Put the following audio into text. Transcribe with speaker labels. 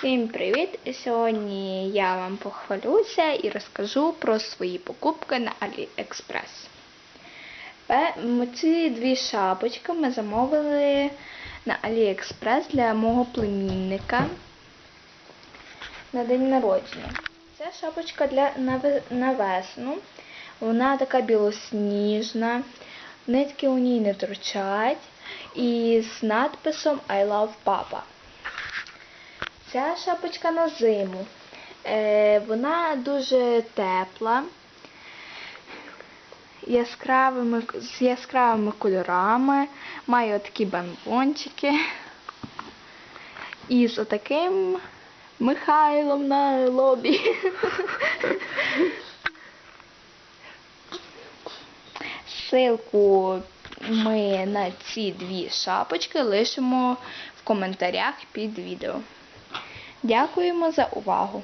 Speaker 1: Всім привіт! Сьогодні я вам похвалюся і розкажу про свої покупки на AliExpress. Ці дві шапочки ми замовили на AliExpress для мого племінника на день народження. Це шапочка для на, весну. Вона така білосніжна, нитки у ній не торчать. І з надписом I love Papa. Ця шапочка на зиму. Е, вона дуже тепла, з яскравими кольорами, має такі бомбончики. І з отаким Михайлом на лобі. Ссылку ми на ці дві шапочки лишимо в коментарях під відео. Дякуємо за увагу!